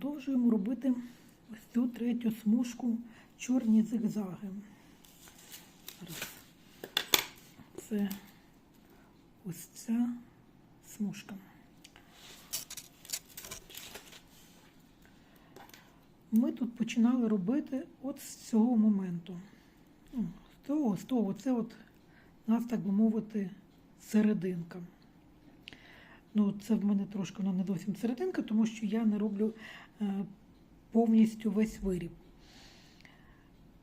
Продовжуємо робити ось цю третю смужку чорні зигзаги. Це ось ця смужка. Ми тут починали робити от з цього моменту. Ну, З того, з того, це от нас, так би мовити, серединка. Ну, це в мене трошки вона не зовсім серединка, тому що я не роблю повністю весь виріб.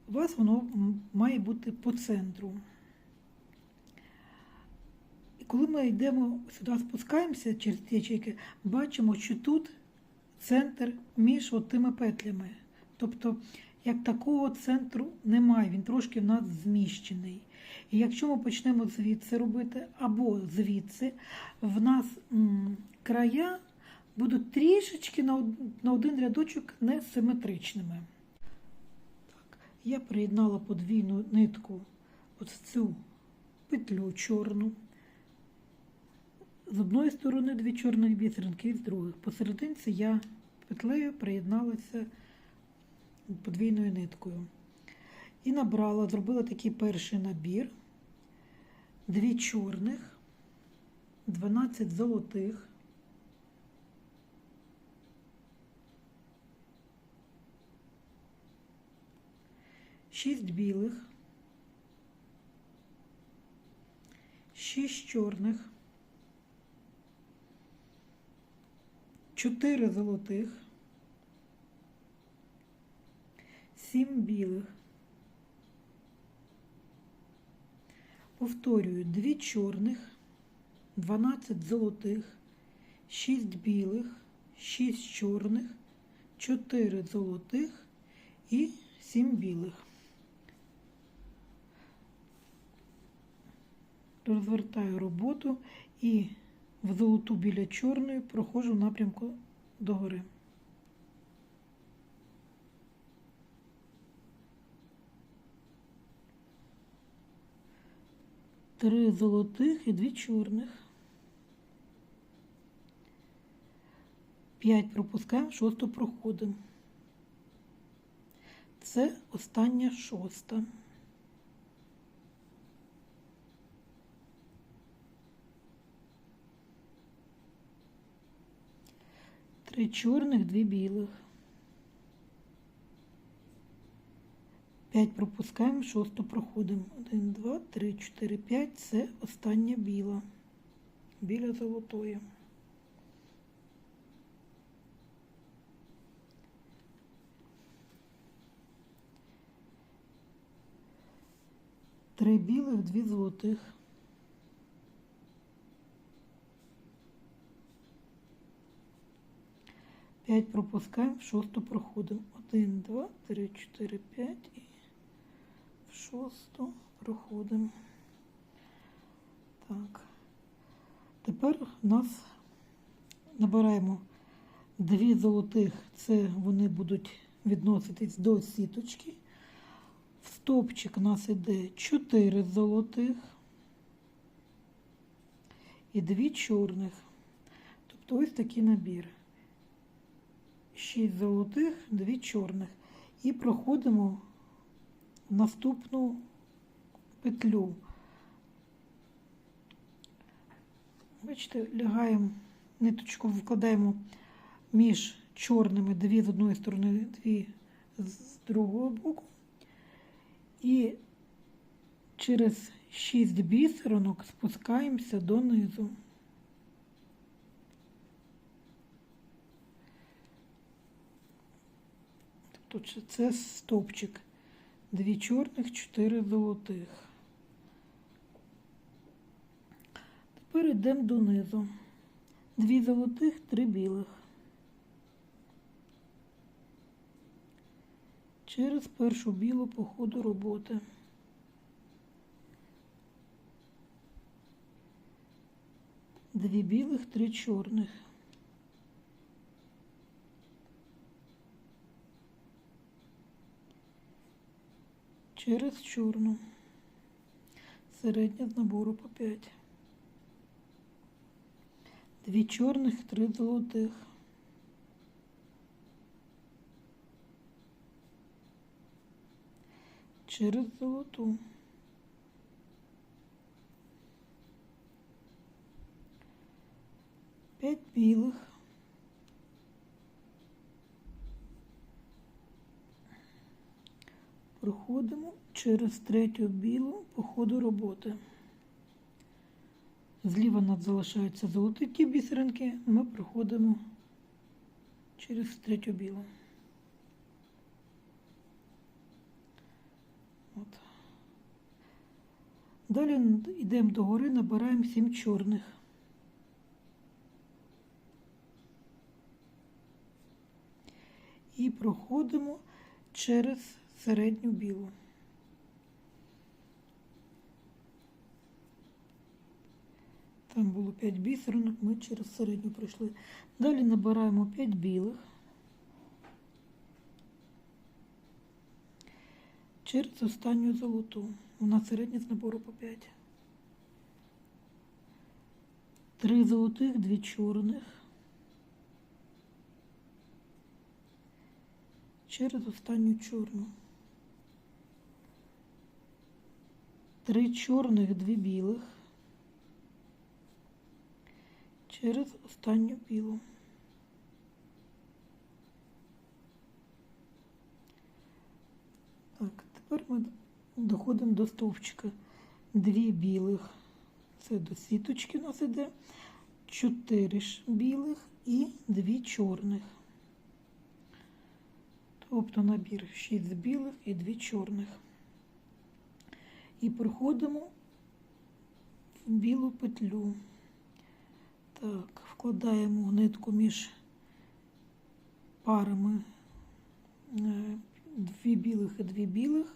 У вас воно має бути по центру. І коли ми йдемо сюди, спускаємося через ці ячейки, бачимо, що тут центр між тими петлями. Тобто, як такого центру немає, він трошки в нас зміщений. І якщо ми почнемо звідси робити, або звідси, в нас м, края будуть трішечки на, один рядочок несиметричними. Так, я приєднала подвійну нитку в цю петлю чорну. З одної сторони дві чорних бісеринки, і з другої. Посерединці я петлею приєдналася подвійною ниткою. І набрала, зробила такий перший набір. Дві чорних, 12 золотих. Шість білих, шість чорних, чотири золотих, сім білих. Повторюю, дві чорних, 12 золотих, 6 білих, 6 чорних, 4 золотих і 7 білих. Розвертаю роботу і в золоту біля чорної проходжу в напрямку догори. Три золотих і дві чорних. П'ять пропускаємо, шосту проходимо. Це остання шоста. Три чорних, дві білих. П'ять пропускаємо, шосту проходимо. Один, два, три, чотири, п'ять. Це остання біла. Біля золотої. Три білих, дві золотих. П'ять пропускаємо, в шосту проходимо. Один, два, три, чотири, п'ять і в шосту проходимо. Так. Тепер у нас набираємо дві золотих, це вони будуть відноситись до сіточки. В стопчик у нас іде 4 золотих і дві чорних. Тобто ось такий набір. 6 золотих, 2 чорних. І проходимо наступну петлю. Бачите, лягаємо ниточку, вкладаємо між чорними дві з одної сторони, дві з другого боку. І через 6 бісеринок спускаємося донизу. Чи- це стовпчик. Дві чорних, чотири золотих. Тепер йдемо донизу. Дві золотих, три білих. Через першу білу по ходу роботи. Дві білих, три чорних. через чорну. Середня з набору по 5. Дві чорних, три золотих. Через золоту. П'ять білих. Проходимо через третю білу по ходу роботи. Зліва у нас залишаються золоті ті бісеринки, ми проходимо через третю білу. От. Далі йдемо догори, набираємо сім чорних. І проходимо через середню білу. Там було 5 бісеринок, ми через середню пройшли. Далі набираємо 5 білих. Через останню золоту. Нас середня з набору по 5. Три золотих, дві чорних. Через останню чорну. Три чорних, дві білих. Через останню білу. Так, тепер ми доходимо до стовпчика. Дві білих. Це до сіточки у нас іде. Чотири ж білих і дві чорних. Тобто набір 6 білих і 2 чорних. І проходимо в білу петлю. Так, вкладаємо нитку між парами е, дві білих і дві білих.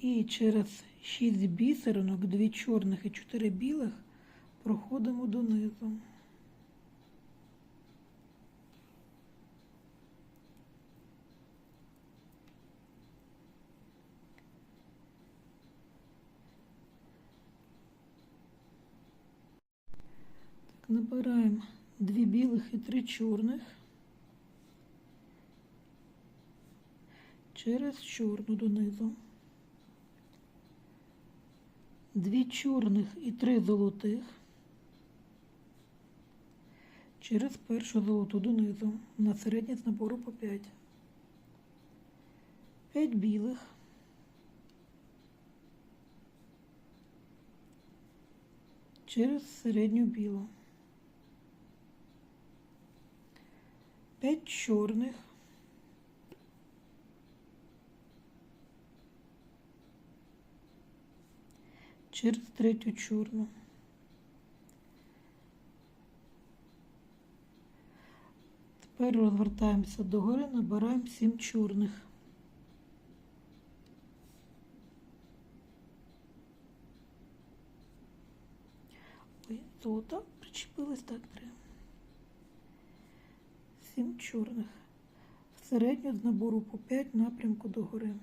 І через 6 бісеринок, 2 чорних і 4 білих проходимо донизу. Набираємо 2 білих і 3 чорних. Через чорну донизу. Дві чорних і три золотих. Через першу золоту донизу. На середнє з набору по 5. 5 білих. Через середню білу. 5 чорних. через третю чорну. Тепер розвертаємося догори, набираємо 7 чорних. Ой, золота причепилась так прямо. 7 чорних. В середню з набору по 5 напрямку догори.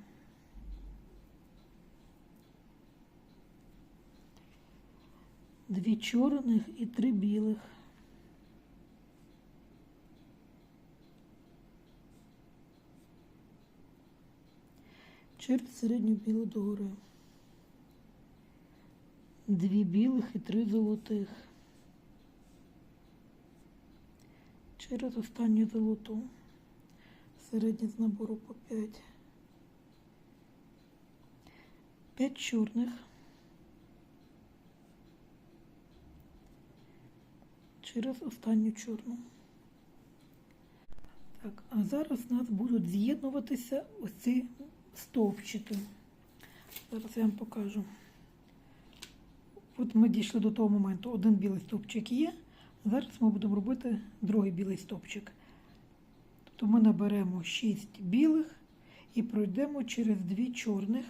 Дві чорних і три білих. Через середню білу догори. Дві білих і три золотих. Через останню золоту. Середнє з набору по п'ять. П'ять чорних. через останню чорну. Так, а зараз у нас будуть з'єднуватися ось ці стовпчики. Зараз я вам покажу. От ми дійшли до того моменту, один білий стовпчик є. Зараз ми будемо робити другий білий стовпчик. Тобто ми наберемо 6 білих і пройдемо через дві чорних,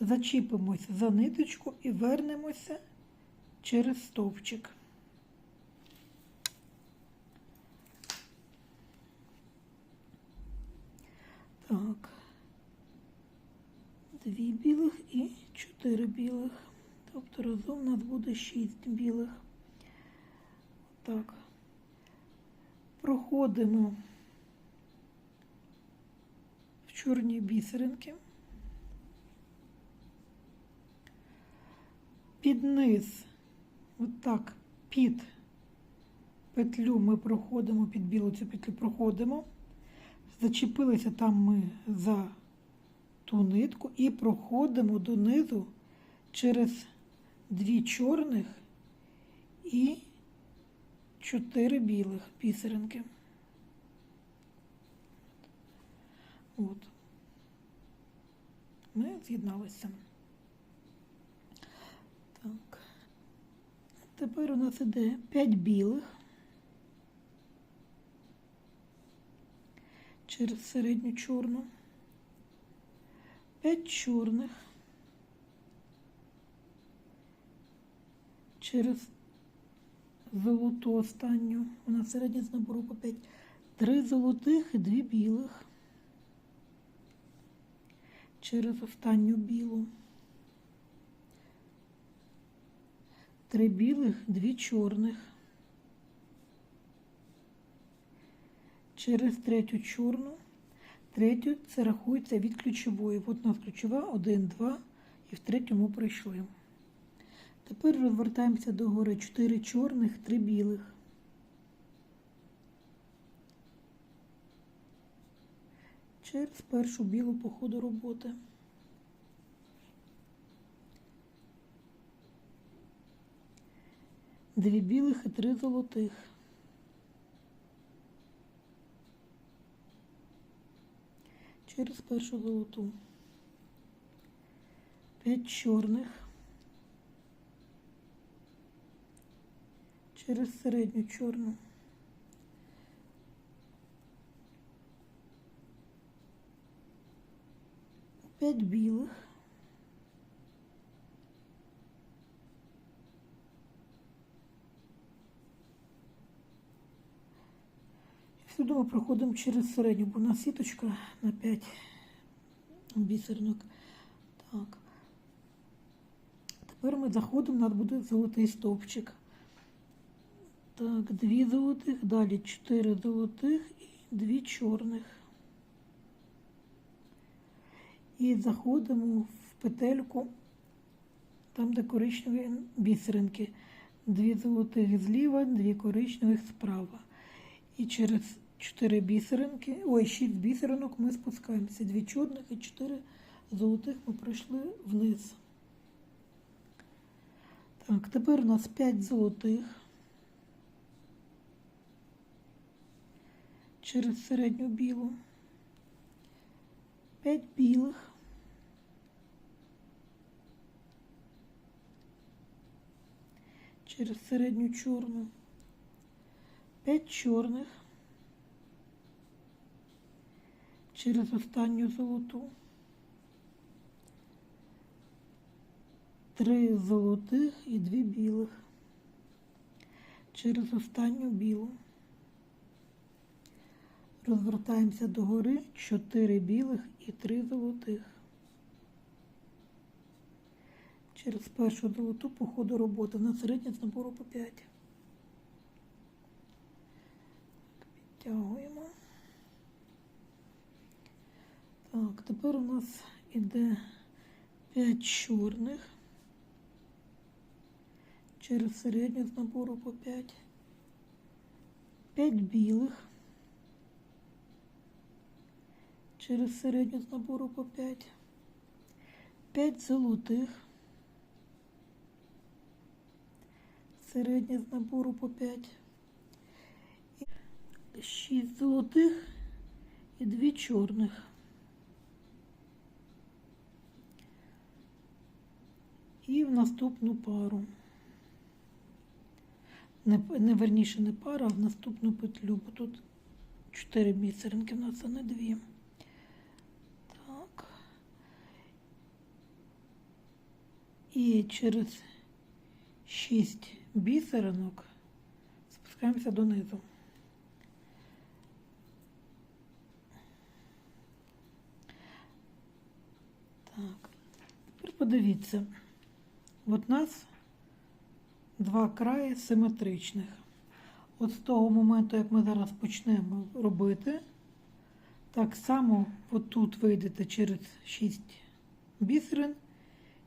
зачіпимось за ниточку і вернемося через стовпчик. Так. Дві білих і чотири білих. Тобто разом у нас буде шість білих. Так, проходимо в чорні бісеринки. Під низ, отак, під петлю ми проходимо, під білу цю петлю проходимо, зачепилися там ми за ту нитку і проходимо донизу через дві чорних і чотири білих бісеринки. От. Ми з'єдналися. Так. Тепер у нас іде 5 білих через середню чорну, 5 чорних через золоту останню. Вона середня з набору по 5. 3 золотих і 2 білих через останню білу. Три білих, дві чорних. Через третю чорну. Третю це рахується від ключової. От у нас ключова, один, два, і в третьому пройшли. Тепер розвертаємося до гори. Чотири чорних, три білих. Через першу білу по ходу роботи. Дві білих і три золотих. Через першу золоту. П'ять чорних. Через середню чорну. П'ять білих. Сюди ми проходимо через середню, бо у нас сіточка на 5 бісеринок. Так. Тепер ми заходимо, нас буде золотий стовпчик. Так, дві золотих, далі чотири золотих і дві чорних. І заходимо в петельку, там, де коричневі бісеринки. Дві золотих зліва, дві коричневих справа. І через 4 бісеринки, ой, 6 бісеринок ми спускаємося. Дві чорних і 4 золотих ми пройшли вниз. Так, тепер у нас 5 золотих. Через середню білу. 5 білих. Через середню чорну. 5 чорних через останню золоту. Три золотих і дві білих. Через останню білу. Розвертаємося догори. Чотири білих і три золотих. Через першу золоту по ходу роботи. На середнє з набору по 5. Підтягуємо. Так, тепер у нас іде 5 чорних. Через середню з набору по 5. 5 білих. Через середню з набору по 5. 5 золотих. Середня з набору по 5. 6 золотих і 2 чорних. І в наступну пару. Не, не верніше не пара, а в наступну петлю, бо тут 4 бісеринки в нас, а не 2. Так. І через 6 бісеринок спускаємося донизу. Так, тепер подивіться. От нас два краї симетричних. От з того моменту, як ми зараз почнемо робити, так само отут вийдете через 6 бісерин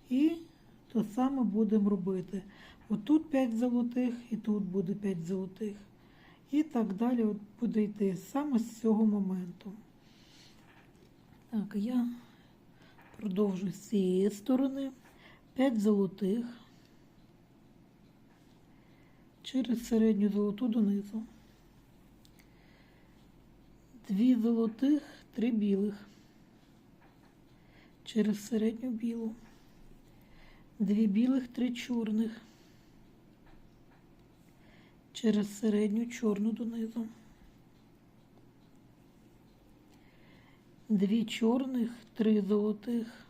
і то саме будемо робити. Отут 5 золотих і тут буде 5 золотих. І так далі от буде йти саме з цього моменту. Так, я продовжую з цієї сторони. 5 золотих через середню золоту донизу. Дві золотих, три білих. Через середню білу. Дві білих, три чорних. Через середню чорну донизу. Дві чорних, три золотих.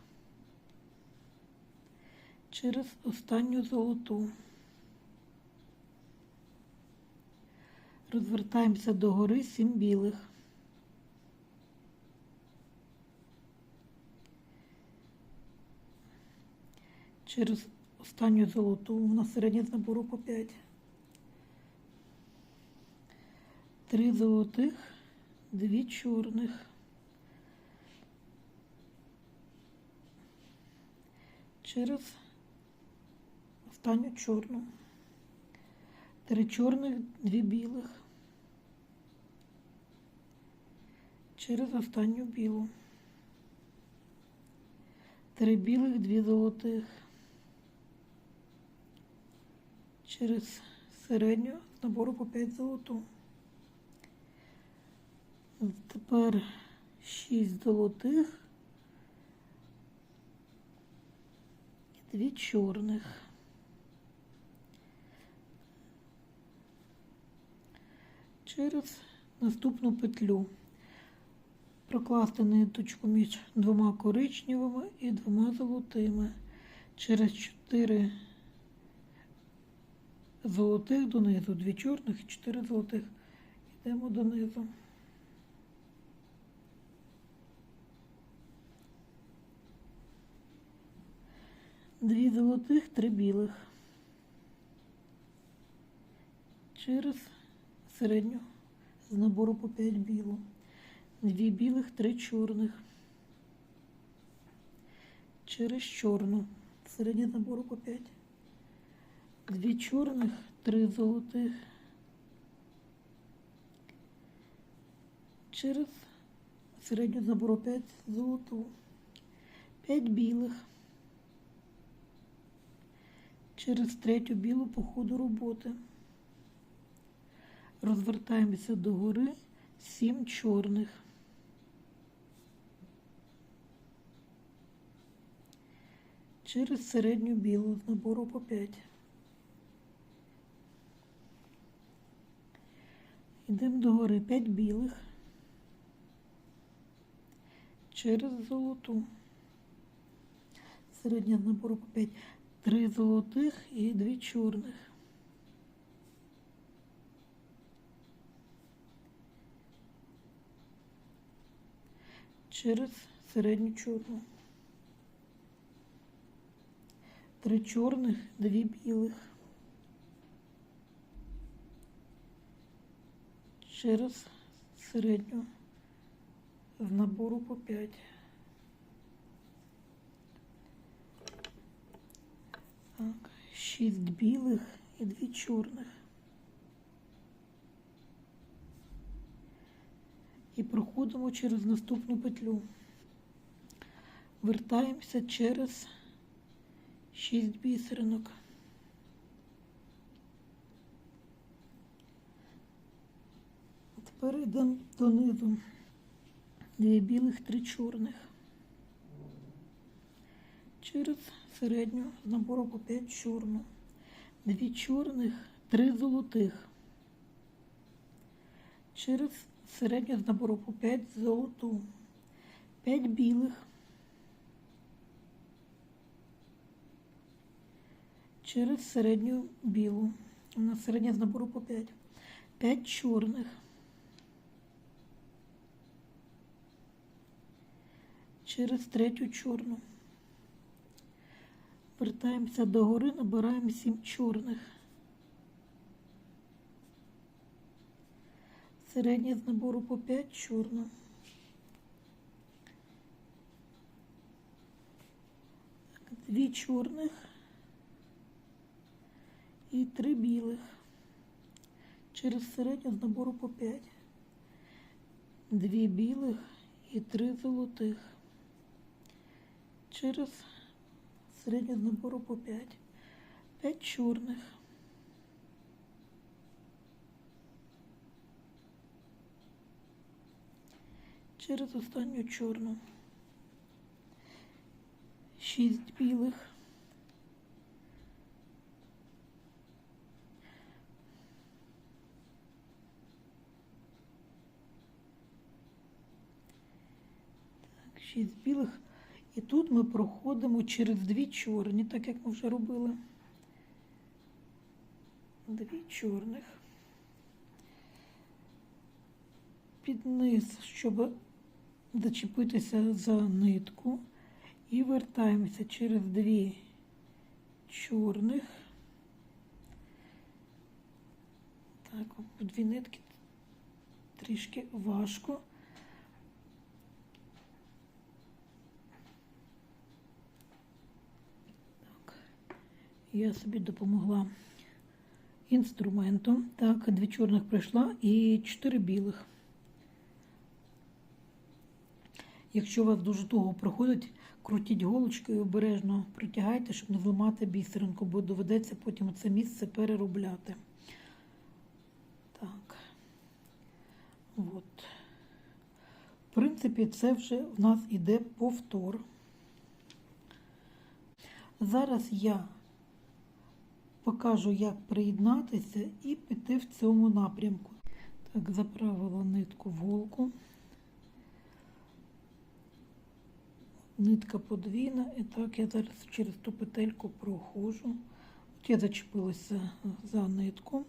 Через останню золоту. Розвертаємося догори сім білих. Через останню золоту у нас середня з набору по 5. Три золотих, дві чорних. Через останню чорну. Три чорних, дві білих. Через останню білу. Три білих, дві золотих. Через середню з набору по 5 золоту. Тепер 6 золотих і дві чорних. Через наступну петлю прокласти ниточку між двома коричневими і двома золотими. Через 4 золотих донизу, дві чорних і 4 золотих. Йдемо донизу. Дві золотих, три білих. Через середню з набору по 5 білу. Дві білих, три чорних. Через чорну. Середня набору по 5. Дві чорних, три золотих. Через середню з набору 5 золоту. 5 білих. Через третю білу по ходу роботи. Розвертаємося догори, сім чорних. Через середню білу з набору по 5. Йдемо догори 5 білих. Через золоту. Середня з набору по 5. Три золотих і дві чорних. Через середню чорну. Три чорних, дві білих. Через середню з набору по 5. Так, шість білих і дві чорних. І проходимо через наступну петлю. Вертаємося через шість бісеринок. А Тепер йдемо донизу. Дві білих, три чорних. Через середню з набору по 5 чорну. Дві чорних, три золотих. Через середню з набору по 5 золоту. 5 білих. Через середню білу. У нас середня з набору по 5. 5 чорних. Через третю чорну. Вертаємося догори, набираємо сім чорних. Середнє з набору по 5 чорна. Дві чорних, і три білих. Через середню з набору по 5. Дві білих і три золотих. Через середню з набору по 5. 5 чорних. Через останню чорну. 6 білих. Так, 6 білих. Тут ми проходимо через дві чорні, так як ми вже робили. Дві чорних. Під низ, щоб зачепитися за нитку. І вертаємося через дві чорних. Так, дві нитки трішки важко. Я собі допомогла інструментом. Так, дві чорних пройшла і чотири білих. Якщо у вас дуже туго проходить, крутіть голочкою, обережно протягайте, щоб не зламати бісеринку, бо доведеться потім це місце переробляти. Так. От. В принципі, це вже в нас іде повтор. Зараз я покажу, як приєднатися і піти в цьому напрямку. Так, заправила нитку в голку. Нитка подвійна, і так я зараз через ту петельку проходжу. От я зачепилася за нитку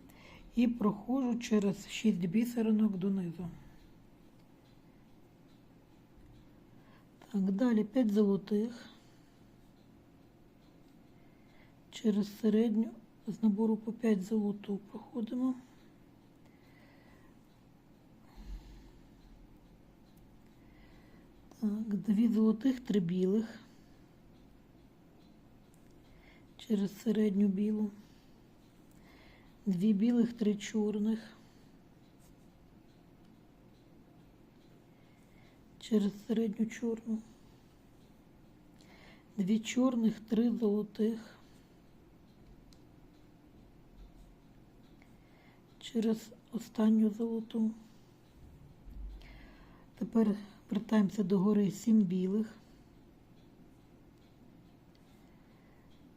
і проходжу через 6 бісеринок донизу. Так, далі 5 золотих. Через середню з набору по 5 золоту проходимо. Так, дві золотих, три білих. Через середню білу. Дві білих, три чорних. Через середню чорну. Дві чорних, три золотих. Через останню золоту. Тепер Вертаємося до гори сім білих.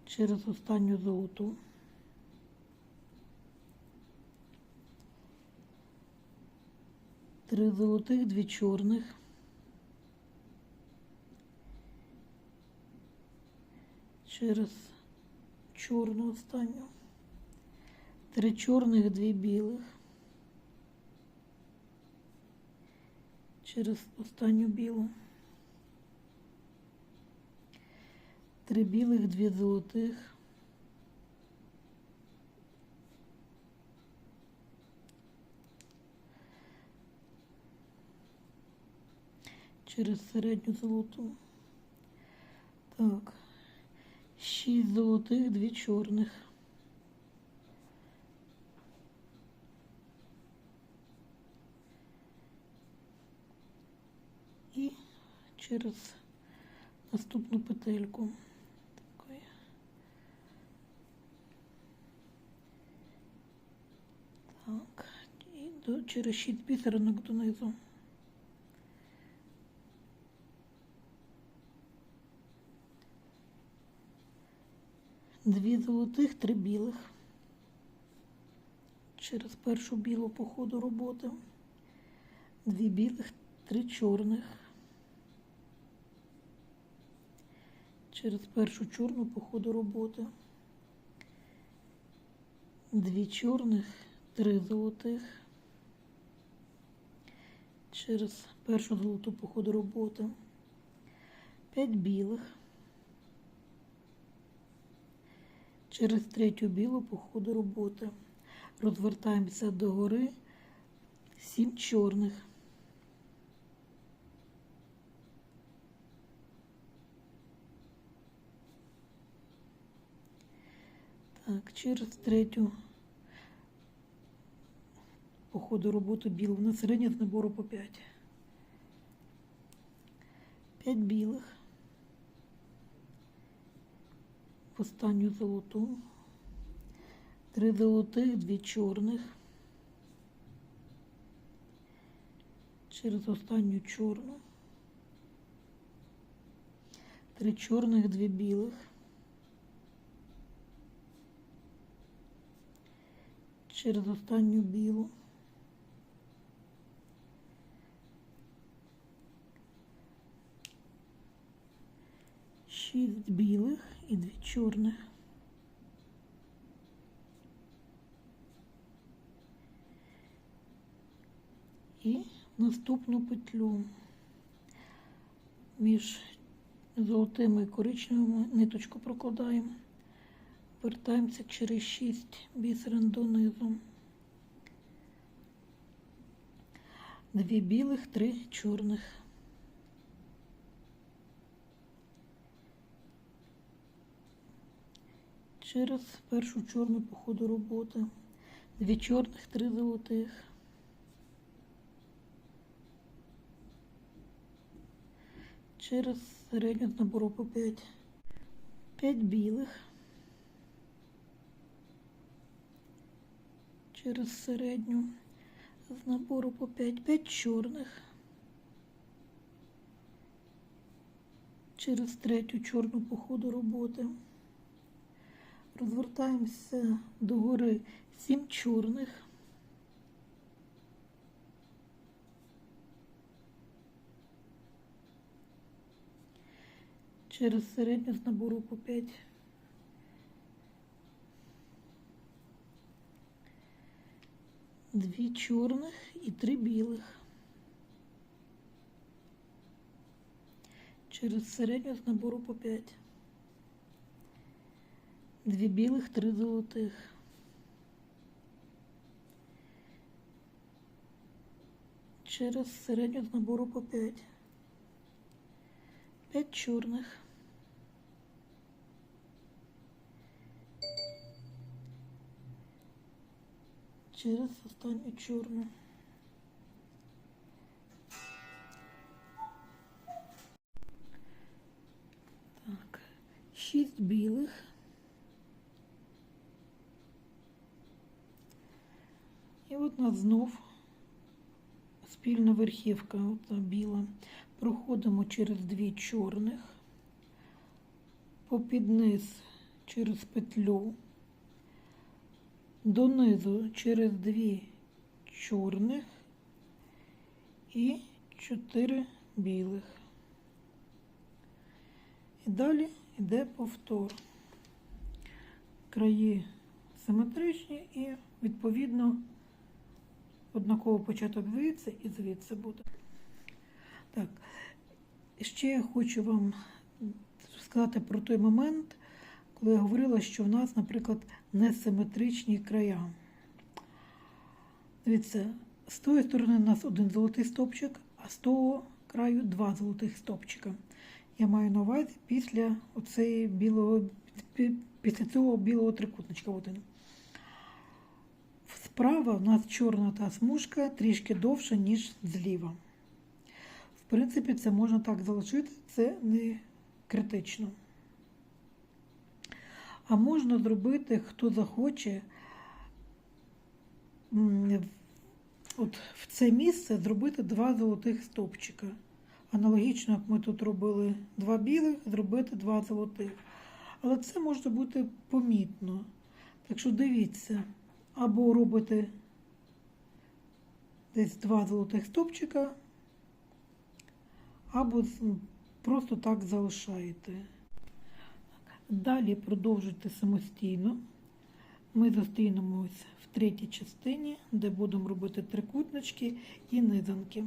Через останню золоту. Три золотих, дві чорних. Через чорну останню. Три чорних, дві білих. через останню білу. Три білих, дві золотих. Через середню золоту. Так, шість золотих, дві чорних. і через наступну петельку. Так, і через 6 бісеринок донизу. Дві золотих, три білих. Через першу білу по ходу роботи. Дві білих, три чорних. Через першу чорну по ходу роботи. Дві чорних, три золотих. Через першу золоту по ходу роботи. П'ять білих. Через третю білу по ходу роботи. Розвертаємося до гори. Сім чорних. Так, через третю по ходу роботи білу. На середнє з набору по 5. 5 білих. В останню золоту. Три золотих, дві чорних. Через останню чорну. Три чорних, дві білих. Через останню білу. Шість білих і дві чорних. І наступну петлю між золотими і коричневими ниточку прокладаємо. Вертаємося через 6 бісерин донизу. Дві білих, три чорних. Через першу чорну по ходу роботи. Дві чорних, три золотих. Через середню з набору по 5. 5 білих. Через середню з набору по 5. 5 чорних. Через третю чорну по ходу роботи. Розвертаємося догори 7 чорних. Через середню з набору по 5. Дві чорних і три білих. Через середню з набору по 5. Дві білих, три золотих. Через середню з набору по 5. 5 чорних. Через останню чорну. Так, 6 білих. І от нас знов спільна верхівка, ота біла. Проходимо через дві чорних, попід низ через петлю, донизу через дві чорних і чотири білих. І далі йде повтор. Краї симетричні і відповідно однаково початок звідси і звідси буде. Так, ще я хочу вам сказати про той момент, коли я говорила, що в нас, наприклад, несиметричні края. Дивіться, з тої сторони у нас один золотий стопчик, а з того краю два золотих стопчика. Я маю на увазі після оцеї білого, після цього білого трикутничка один. Справа у нас чорна та смужка трішки довша, ніж зліва. В принципі, це можна так залишити, це не критично. А можна зробити, хто захоче, от в це місце зробити два золотих стовпчика. Аналогічно, як ми тут робили два білих, зробити два золотих. Але це може бути помітно. Так що дивіться, або робите десь два золотих стовпчика, або просто так залишаєте. Далі продовжуйте самостійно. Ми зустрінемось в третій частині, де будемо робити трикутнички і низанки.